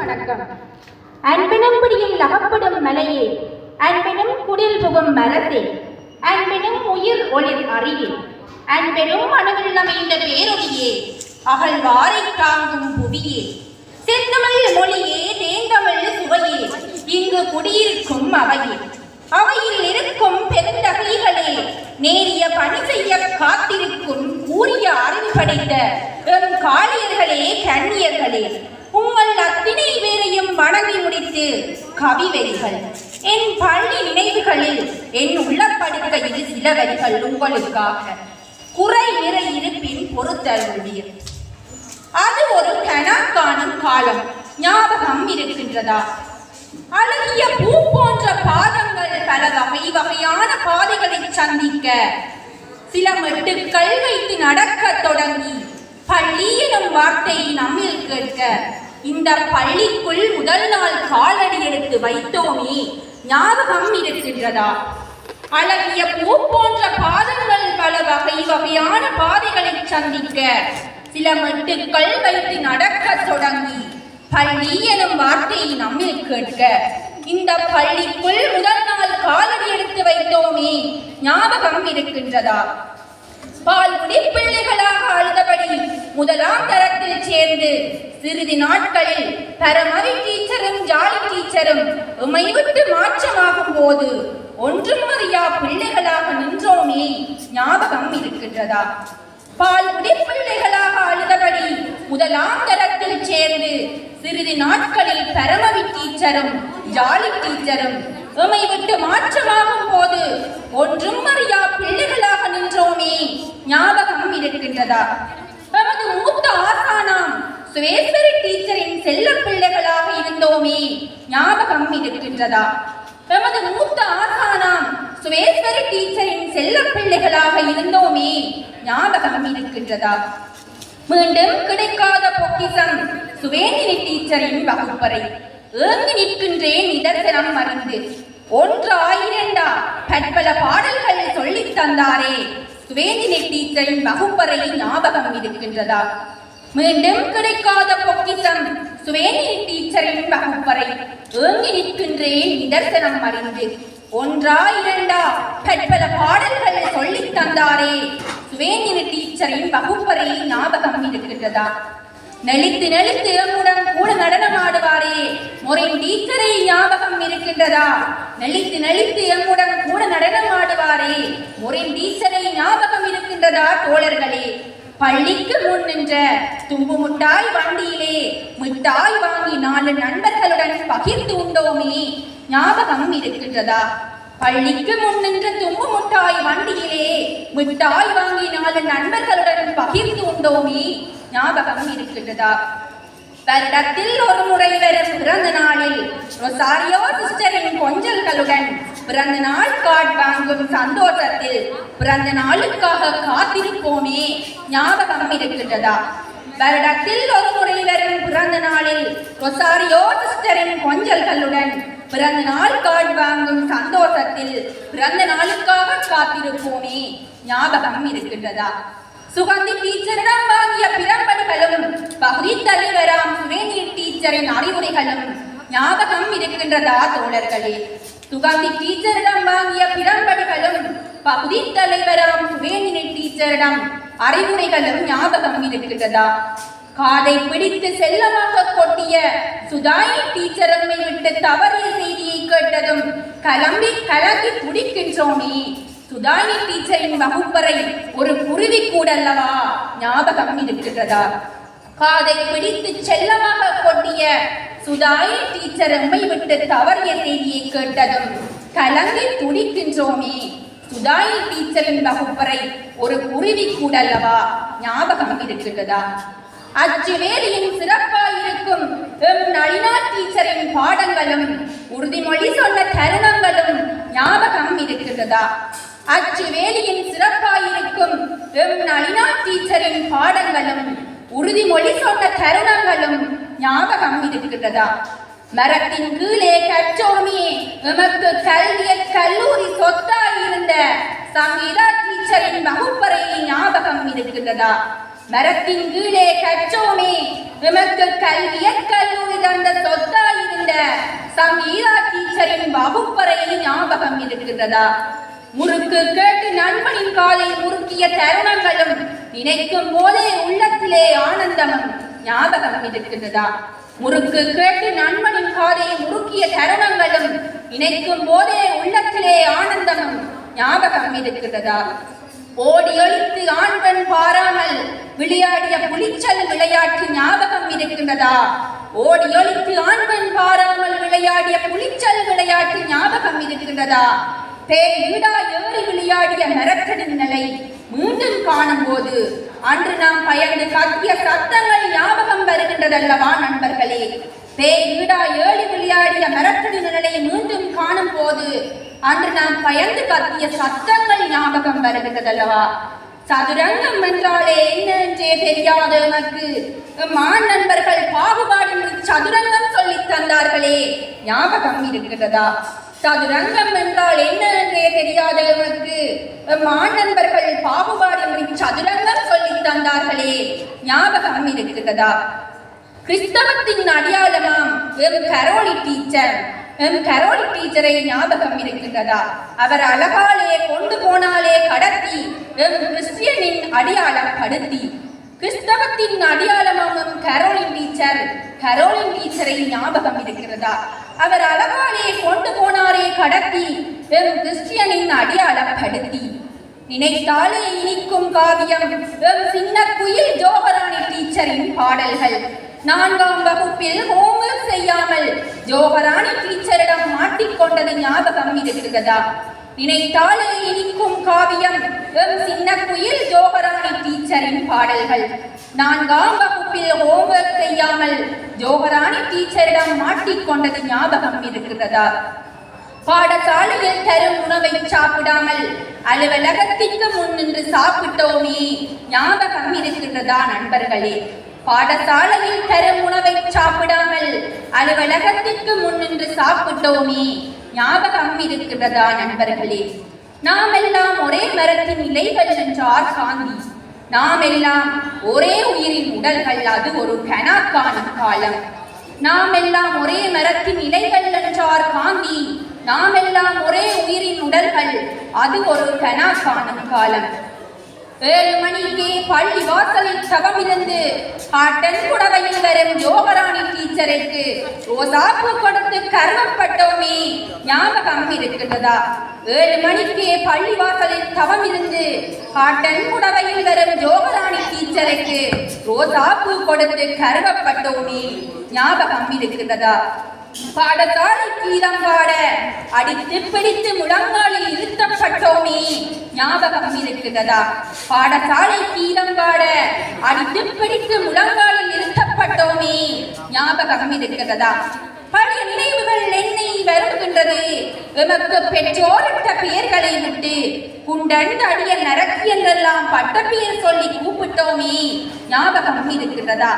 வணக்கம். அன்பினும் பிடியில் அகப்படும் மலையே அன்பினும் குடில் புகும் மரத்தே அன்பினும் உயிர் ஒளிர் அறியே அன்பெனும் அணுவில் அமைந்த பேரொழியே அகழ்வாரை தாங்கும் புவியே. செந்தமிழ் மொழியே தேந்தமிழ் சுவையே இங்கு குடியிருக்கும் அவையே. அவையில் இருக்கும் பெருந்தகைகளே நேரிய பணி செய்ய காத்திருக்கும் கூறிய அறிவு படைத்த எம் காளியர்களே கண்ணியர்களே உங்கள் அத்தினை பேரையும் வணங்கி முடித்து கவிவெறிகள் என் பள்ளி நினைவுகளில் என் உள்ளப்படுகையில் சில வரிகள் உங்களுக்காக. குறை நிறை இருப்பின் பொறுத்தருளியர் அது ஒரு கனா காலம் ஞாபகம் இருக்கின்றதா? அழகிய பூ போன்ற பாதங்கள் பல வகை வகையான பாதைகளை சந்திக்க சில மெட்டுக்கள் வைத்து நடக்கத் தொடங்கி பள்ளி எனும் வார்த்தை நம்மில் கேட்க இந்த பள்ளிக்குள் முதல் நாள் காலடி எடுத்து வைத்தோமே ஞாபகம் இருக்கின்றதா? அழகிய பூ போன்ற பாதங்கள் பல வகை வகையான பாதைகளை சந்திக்க சில மெட்டுக்கள் வைத்து நடக்கத் தொடங்கி பள்ளி எனும் வார்த்தையை நம்மில் கேட்க இந்த பள்ளிக்குள் முதல் நாள் காலடி எடுத்து வைத்தோமே ஞாபகம் இருக்கின்றதா? பால்குடி பிள்ளைகளாக அழுதபடி முதலாம் தரத்தில் சேர்ந்து சிறிது நாட்களில் பரமவி டீச்சரும் ஜாலி டீச்சரும் உமை விட்டு மாற்றமாகும் போது ஒன்றும் அறியா பிள்ளைகளாக நின்றோமே ஞாபகம் இருக்கின்றதா? பால்குடி பிள்ளைகளாக அழுதபடி முதலாம் தரத்தில் சேர்ந்து சிறிது நாட்களில் பரமவி டீச்சரும் ஜாலி டீச்சரும் உமை விட்டு மாற்றமாகும் போது ஒன்றும் அறியா பிள்ளைகளாக நின்றோமே ஞாபகம் இருக்கின்றதா? நமது மூத்த ஆசானாம் சுவேஸ்வரி டீச்சரின் செல்ல பிள்ளைகளாக இருந்தோமே ஞாபகம் இருக்கின்றதா? நமது மூத்த ஆசானாம் சுவேஸ்வரி டீச்சரின் செல்ல பிள்ளைகளாக இருந்தோமே ஞாபகம் இருக்கின்றதா? மீண்டும் கிடைக்காத பொக்கிசம் சுவேந்தினி டீச்சரின் வகுப்பறை. ஏங்கி நிற்கின்றேன் நிதர்சனம் மறந்து ஒன்று ஆயிரண்டா பற்பல பாடல்கள் சொல்லித் தந்தாரே. சுவேந்தினி டீச்சரின் வகுப்பறை ஞாபகம் இருக்கின்றதா? மீண்டும் கிடைக்காத பொக்கிசம் சுவேந்தினி டீச்சரின் வகுப்பறை. ஏங்கி நிற்கின்றேன் நிதர்சனம் அறிந்து ஒன்றா இரண்டா? பற்பல பாடல்கள் சொல்லித் தந்தாரே. சுவேந்தினி டீச்சரின் வகுப்பறை ஞாபகம் இருக்கின்றதா? நெளித்து நெளித்து எம்முடன் கூட நடனமாடுவாரே. முறையின் டீச்சரை ஞாபகம் இருக்கின்றதா? நெளித்து நெளித்து எம்முடன் கூட நடனமாடுவாரே. முறையின் டீச்சரை ஞாபகம் இருக்கின்றதா தோழர்களே? பள்ளிக்கு முன் நின்ற தும்பு முட்டாய் வண்டியிலே மிட்டாய் வாங்கி நாலு நண்பர்களுடன் பகிர்ந்து உண்டோமே. ஞாபகம் இருக்கின்றதா? பள்ளிக்கு முன் நின்ற தும்பு முட்டாய் வண்டியிலே மிட்டாய் வாங்கி நாலு நண்பர்களுடன் பகிர்ந்து உண்டோமே ஞாபகம் இருக்கின்றதா? வருடத்தில் ஒரு முறை வரும் பிறந்த நாளில் ரொசாரியோ சிஸ்டரின் கொஞ்சல்களுடன் பிறந்த நாள் கார்டு வாங்கும் சந்தோஷத்தில் பிறந்த நாளுக்காக காத்திருப்போமே. ஞாபகம் இருக்கின்றதா? வருடத்தில் ஒரு முறை வரும் பிறந்த நாளில் ரொசாரியோ சிஸ்டரின் கொஞ்சல்களுடன் பிறந்த நாள் கார்டு வாங்கும் சந்தோஷத்தில் பிறந்த நாளுக்காக காத்திருப்போமே. ஞாபகம் இருக்கின்றதா? சுகந்தி டீச்சரிடம் வாங்கிய பிறப்படிகளும் பகுதி தலைவராம் சுவேணி டீச்சரின் அறிவுரைகளும் ஞாபகம் இருக்கின்றதா தோழர்களே சுகந்தி டீச்சரிடம் வாங்கிய பிறம்படிகளும் பகுதி தலைவராம் சுவேணி டீச்சரிடம் அறிவுரைகளும் ஞாபகம் இருக்கின்றதா காதை பிடித்து செல்லமாக கொட்டிய சுதாயி டீச்சரம்மை விட்டு தவறிய செய்தியை கேட்டதும் கலம்பி கலக்கி துடிக்கின்றோமே சுதானி டீச்சரின் வகுப்பறை ஒரு குருவி கூடல்லவா ஞாபகம் இருக்கிறதா காதை பிடித்து செல்லமாக கொட்டிய சுதாயி டீச்சர் எம்மை விட்டு தவறிய செய்தியை கேட்டதும் கலங்கி துடிக்கின்றோமே. சுதாயி டீச்சரின் வகுப்பறை ஒரு குருவி கூடல்லவா ஞாபகம் இருக்கிறதா அச்சுவேலியின் சிறப்பாயிருக்கும் எம் நளினா டீச்சரின் பாடங்களும் உறுதிமொழி சொன்ன தருணங்களும் ஞாபகம் இருக்கிறதா அச்சு வேலையின் சிறப்பாயிருக்கும் எம் நளினா டீச்சரின் பாடங்களும் உறுதிமொழி சொன்ன தருணங்களும் ஞாபகம் இருக்கின்றதா? மரத்தின் கீழே கற்றோமே எமக்கு கல்விய கல்லூரி சொத்தாயிருந்த சங்கீதா டீச்சரின் வகுப்பறை ஞாபகம் இருக்கின்றதா? மரத்தின் கீழே கற்றோமே எமக்கு கல்விய கல்லூரி தந்த டீச்சரின் வகுப்பறை ஞாபகம் இருக்கின்றதா? முறுக்கு கேட்டு நண்பனின் காலை முறுக்கிய தருணங்களும் நினைக்கும் போதே உள்ளத்திலே ஆனந்தமும் ஞாபகம் இருக்கின்றதா? முறுக்கு கேட்டு நண்பனின் காதை முறுக்கிய தருணங்களும் நினைக்கும் போதே உள்ளத்திலே ஆனந்தமும் ஞாபகம் இருக்கின்றதா? ஓடி ஒழித்து ஆண் பாராமல் விளையாடிய புலிச்சல் விளையாட்டு ஞாபகம் இருக்கின்றதா? ஓடி ஒழித்து ஆண் பாராமல் விளையாடிய புலிச்சல் விளையாட்டு ஞாபகம் இருக்கின்றதா? தேர் ஈடா ஏறி விளையாடிய மரக்கடின் நிலை மீண்டும் காணும் போது அன்று நாம் பயந்து கத்திய சத்தங்கள் ஞாபகம் வருகின்றதல்லவா நண்பர்களே? பேய் ஈடா ஏழி விளையாடிய மரக்கடின் நிலை மீண்டும் காணும் போது அன்று நாம் பயந்து கத்திய சத்தங்கள் ஞாபகம் வருகின்றதல்லவா? சதுரங்கம் என்றாலே என்ன என்றே தெரியாத எனக்கு மான் நண்பர்கள் பாகுபாடு சதுரங்கம் சொல்லி தந்தார்களே. ஞாபகம் இருக்கிறதா சதுரங்கம் என்றால் என்ன என்றே தெரியாதவனுக்கு மாணவர்கள் பாகுபாடு நண்பர்கள் சதுரங்கம் சொல்லி தந்தார்களே. ஞாபகம் இருக்கிறதா? கிறிஸ்தவத்தின் அடையாளமாம். M Caroline teacher. M Caroline டீச்சரை ஞாபகம் இருக்கிறதா? அவர் அழகாலே கொண்டு போனாலே கடத்தி. எம் கிறிஸ்டியனின் அடையாளம் படுத்தி கிறிஸ்தவத்தின் அடையாளமாம் எம் கரோலின் டீச்சர். கரோலின் டீச்சரை ஞாபகம் இருக்கிறதா? அவர் அழகாலே கொண்டு போனாரே கடத்தி வெறும் கிறிஸ்டியனின் அடியாளப்படுத்தி. நினைத்தாலே இனிக்கும் காவியம் வெறும் சின்ன குயில் ஜோகராணி டீச்சரின் பாடல்கள். நான்காம் வகுப்பில் ஹோம்ஒர்க் செய்யாமல் ஜோகராணி டீச்சரிடம் மாட்டிக்கொண்டது ஞாபகம் இருக்கிறதா? நினைத்தாலே இனிக்கும் காவியம் வெறும் சின்ன குயில் ஜோகராணி டீச்சரின் பாடல்கள். நான்காம் வகுப்பில் ஹோம்ஒர்க் செய்யாமல் ஜோகராணி டீச்சரிடம் மாட்டிக்கொண்டது ஞாபகம் இருக்கிறதா? பாடசாலையில் தரும் உணவை சாப்பிடாமல் அலுவலகத்திற்கு முன் நின்று சாப்பிட்டோமே ஞாபகம் இருக்கின்றதா நண்பர்களே? பாடசாலையில் தரும் உணவை சாப்பிடாமல் அலுவலகத்திற்கு முன் நின்று சாப்பிட்டோமே ஞாபகம் இருக்கிறதா நண்பர்களே? நாம் எல்லாம் ஒரே மரத்தின் இலைகள் என்றார் காந்தி நாம் எல்லாம் ஒரே உயிரின் உடல்கள் அது ஒரு கனா காலம். நாம் எல்லாம் ஒரே மரத்தின் இலைகள் என்றார் காந்தி. நாம் எல்லாம் ஒரே உயிரின் உடல்கள் அது ஒரு கனா காணும் காலம். ஏழு மணிக்கு பள்ளி வாசலில் சபமிருந்து ஆட்டன் புடவையில் வரும் யோகராணி டீச்சருக்கு ரோசாப்பு கொடுத்து கர்வப்பட்டோமே ஞாபகம் இருக்கிறதா ஏழு மணிக்கு பள்ளி வாசலில் தவம் இருந்து காட்டன் புடவையில் வரும் யோகராணி டீச்சருக்கு ரோசாப்பு கொடுத்து கருவப்பட்டோமே ஞாபகம் இருக்கிறதா பாடசாலை கீதம் பாட அடித்து பிடித்து முழங்காலில் இருத்தப்பட்டோமே ஞாபகம் இருக்கிறதா பாடசாலை கீதம் பாட அடித்து பிடித்து முழங்காலில் நிறுத்தப்பட்டோமே. ஞாபகம் இருக்கிறதா பழைய நினைவுகள் என்னை வருகின்றது எமக்கு பெற்றோரிட்ட பெயர்களை விட்டு குண்டன் அடிய நரக்கு என்றெல்லாம் பட்ட பெயர் சொல்லி கூப்பிட்டோமே. ஞாபகம் இருக்கிறதா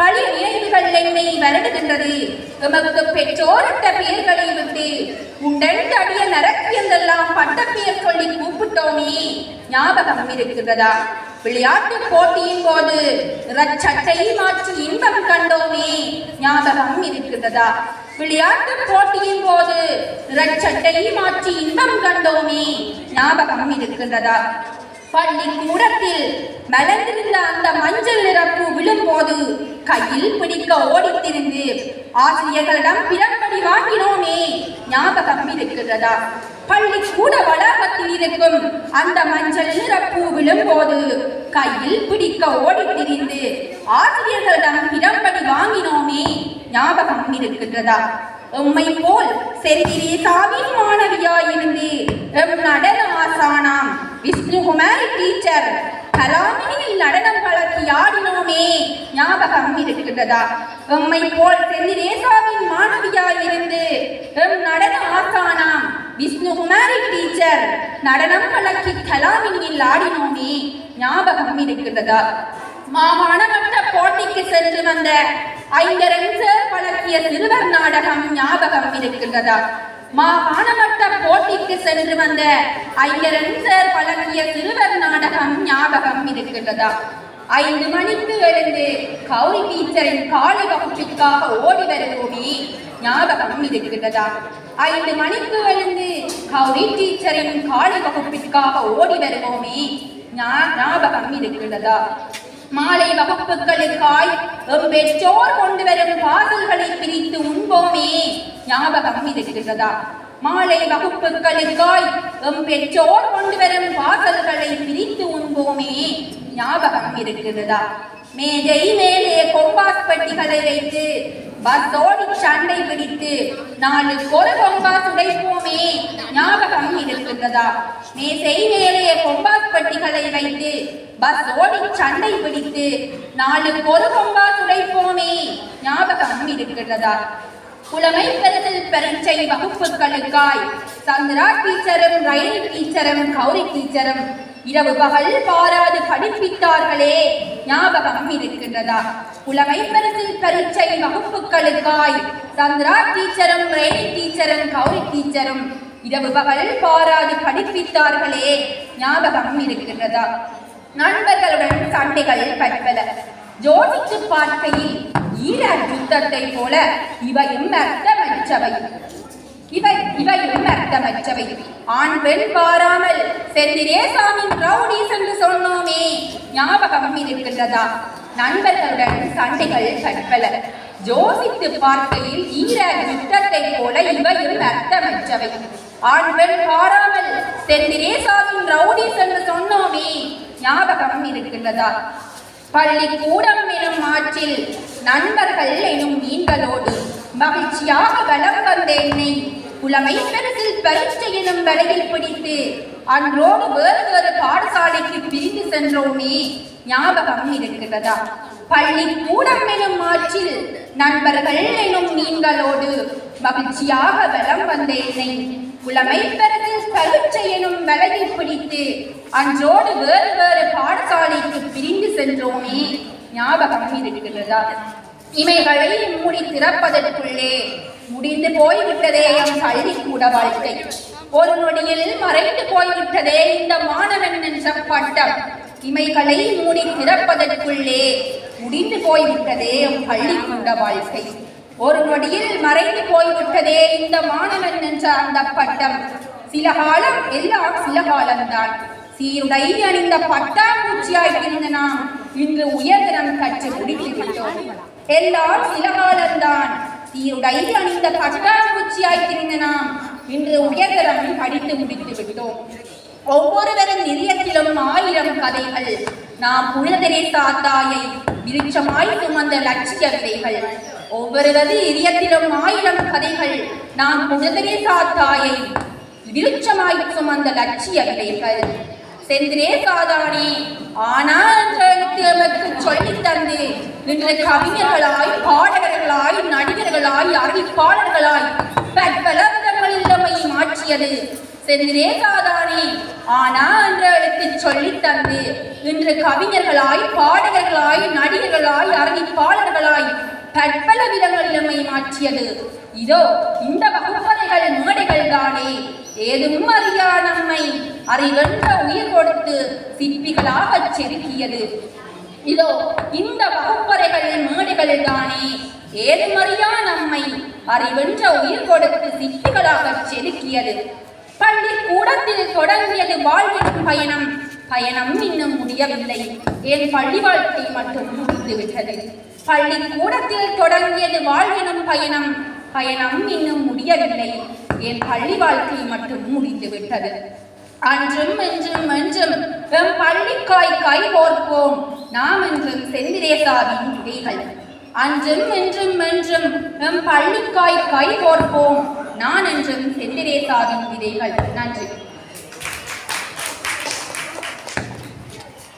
பழைய நினைவுகள் என்னை வருடுகின்றது எமக்கு பெற்றோரிட்ட பெயர்களை விட்டு உண்டன் அடிய நரக்கு என்றெல்லாம் பட்ட பெயர் சொல்லி கூப்பிட்டோமே. ஞாபகம் இருக்கிறதா? விளையாட்டு போட்டியின் போது ரச்சட்டை மாற்றி இன்பம் கண்டோமே. ஞாபகம் இருக்கிறதா? விளையாட்டு போட்டியின் போது ரச்சட்டை மாற்றி இன்பம் கண்டோமே. ஞாபகம் இருக்கின்றதா பள்ளிக்கூடத்தில் மலர்ந்திருந்த அந்த மஞ்சள் நிறப்பு விழும்போது கையில் பிடிக்க ஓடித்திருந்து ஆசிரியர்களிடம் பிறப்படி வாங்கினோமே ஞாபகம் இருக்கிறதா பள்ளிக்கூட வளாகத்தில் இருக்கும் அந்த மஞ்சள் நிறப்பூ விழும்போது கையில் பிடிக்க ஓடி திரிந்து ஆசிரியர்களிடம் பிறப்படி வாங்கினோமே. ஞாபகம் இருக்கின்றதா உம்மை போல் செந்திரேசாவின் மாணவியாயிருந்து எம் நடன ஆசானாம். விஷ்ணுகுமாரி டீச்சர் கலாமினியில் நடனம் பழக்கி ஆடினோமே ஞாபகம் இருக்கின்றதா? எம்மை போல் செந்திரேசாவின் மாணவியாயிருந்து எம் நடன ஆசானாம் விஷ்ணுகுமாரி டீச்சர் நடனம் பழக்கி கலாமினியில் ஆடினோமே ஞாபகம் இருக்கின்றதா? மாகாணமட்ட போட்டிக்கு சென்று வந்த ஐங்கரன் பழக்கிய சிறுவர் நாடகம் ஞாபகம் இருக்கின்றதா? மாகாணமட்ட போட்டிக்கு சென்று வந்த ஐங்கரன் சார் பழக்கிய சிறுவர் நாடகம் ஞாபகம் இருக்கின்றதா? ஐந்து மணிக்கு எழுந்து கௌரி டீச்சரின் காலை வகுப்பிற்காக ஓடி வருவோமே ஞாபகம் இருக்கின்றதா? ஐந்து மணிக்கு எழுந்து கௌரி டீச்சரின் காலை வகுப்பிற்காக ஓடி வருவோமே ஞாபகம் இருக்கிறதா மாலை வகுப்புகளுக்காய் எம் பெற்றோர் கொண்டு வரும் பாசல்களை பிரித்து உண்போமே. ஞாபகம் இருக்கிறதா மாலை வகுப்புகளுக்காய் எம் பெற்றோர் கொண்டு வரும் பாசல்களை பிரித்து உண்போமே. ஞாபகம் இருக்கிறதா மேஜை மேலே கொம்பாஸ் பட்டிகளை வைத்து பஸ்ஸோடி சண்டை பிடித்து நாலு கொரு கொம்பா துடைப்போமே ஞாபகம் இருக்கின்றதா? மேசை மேலே கொம்பா பட்டிகளை வைத்து பஸ் ஓடி சண்டை பிடித்து நாலு கொரு கொம்பா துடைப்போமே ஞாபகம் இருக்கின்றதா? புலமை பெறுதல் பெருஞ்சை வகுப்புகளுக்காய் சந்திரா டீச்சரும் ரயில் டீச்சரும் கௌரி டீச்சரும் இரவு பகல் பாராது படிப்பித்தார்களே ஞாபகம் இருக்கின்றதா? புலமை பெறுதல் பரீட்சை வகுப்புகளுக்காய் சந்திரா டீச்சரும் ரயில் டீச்சரும் கௌரி டீச்சரும் இரவு பகல் பாராது படிப்பித்தார்களே ஞாபகம் இருக்கின்றதா? நண்பர்களுடன் சண்டைகள் பற்பல. ஜோதிக்கு பார்க்கையில் ஈர யுத்தத்தை போல இவையும் அர்த்தமற்றவை. இவை இவையும் அர்த்தமற்றவை ஆண் பெண் பாராமல் செந்திரேசாமின் ரவுடிஸ் என்று சொன்னோமே. ஞாபகம் இருக்கின்றதா? நண்பர்களுடன் சண்டைகள் கற்பல. ஜோசித்து பார்க்கையில் ஈர யுத்தத்தை போல இவையும் அர்த்தமற்றவை ஆண் பெண் பாராமல் செந்திரேசாமின் ரவுடிஸ் என்று சொன்னோமே. ஞாபகம் இருக்கின்றதா? பள்ளிக்கூடம் எனும் ஆற்றில் நண்பர்கள் எனும் மீன்களோடு மகிழ்ச்சியாக வளம் வந்த என்னை புலமை பரீட்சை எனும் வலையில் பிடித்து அன்றோடு வேறு வேறு பாடசாலைக்கு பிரிந்து சென்றோமே ஞாபகம் இருக்கிறதா? பள்ளிக்கூடம் எனும் ஆற்றில் நண்பர்கள் எனும் மீன்களோடு மகிழ்ச்சியாக வலம் வந்த என்னை புலமை பரீட்சை எனும் வலையில் பிடித்து அன்றோடு வேறு வேறு பாடசாலைக்கு பிரிந்து சென்றோமே ஞாபகம் இருக்கிறதா? இமைகளை மூடி திறப்பதற்குள்ளே முடிந்து போய்விட்டதே எம் பள்ளிக்கூட வாழ்க்கை. ஒரு நொடியில் மறைந்து போய்விட்டதே இந்த மாணவன் என்ற பட்டம். இமைகளை மூடி திறப்பதற்குள்ளே முடிந்து போய்விட்டதே எம் பள்ளிக்கூட வாழ்க்கை. ஒரு நொடியில் மறைந்து போய்விட்டதே இந்த மாணவன் என்ற அந்த பட்டம். சில காலம் எல்லாம் சில காலம்தான். சீருடை அணிந்த பட்டாம்பூச்சியாய் இருந்த நாம் இன்று உயர்தரம் கற்று முடித்து விட்டோம் எல்லாம் சில காலம்தான். சீருடை அணிந்த பட்டாம்பூச்சியாய் திரிந்த நாம். இன்று உயர்தரம் படித்து முடித்து விட்டோம். ஒவ்வொருவரும் இதயத்திலும் ஆயிரம் கதைகள். நாம் புனிதரே தாத்தாயை விருட்சமாய் சுமந்த லட்சிய விதைகள். ஒவ்வொருவது இதயத்திலும் ஆயிரம் கதைகள். நாம் புனிதரே தாத்தாயை விருட்சமாய் சுமந்த லட்சிய விதைகள். செந்திரே சாதானே ஆனா என்ற எமக்கு சொல்லித் தந்து இன்று கவிஞர்களாய் பாடகர்களாய் நடிகர்களாய் அறிவிப்பாளர்களாய் பற்பல விதங்களில் நம்மை மாற்றியது. செந்திரே சாதானே ஆனா என்ற சொல்லி தந்து இன்று கவிஞர்களாய் பாடகர்களாய் நடிகர்களாய் அறிவிப்பாளர்களாய் பற்பல விதங்களில் நம்மை மாற்றியது. இதோ இந்த வகுப்பு மேடைகள் தானே? ஏதும் அறியா நம்மை? அறிவென்ற உயிர் கொடுத்து சிற்பிகளாகச் செதுக்கியது. இதோ இந்த வகுப்பறைகள் மேடைகள் தானே? ஏதுமறியா நம்மை? அறிவென்ற உயிர் கொடுத்து சிற்பிகளாகச் செதுக்கியது. பள்ளிக்கூடத்தில் தொடங்கியது வாழ்வின் பயணம். பயணம் இன்னும் முடியவில்லை. என் பள்ளி வாழ்க்கை மட்டும் முடிந்துவிட்டது. பள்ளி பள்ளிக்கூடத்தில் தொடங்கியது வாழ்வினும் பயணம். பயணம் இன்னும் முடியவில்லை. என் பள்ளி வாழ்க்கை மட்டும் முடிந்துவிட்டது. அன்றும் என்றும் என்றும் எம் பள்ளிக்காய் கை கோர்ப்போம். நாம் என்றும் செந்திரேசாவின் விதைகள் அன்றும் என்றும் என்றும் எம் பள்ளிக்காய் கை கோர்ப்போம். நான் என்றும் செந்திரேசாவின் விதைகள் நன்றி.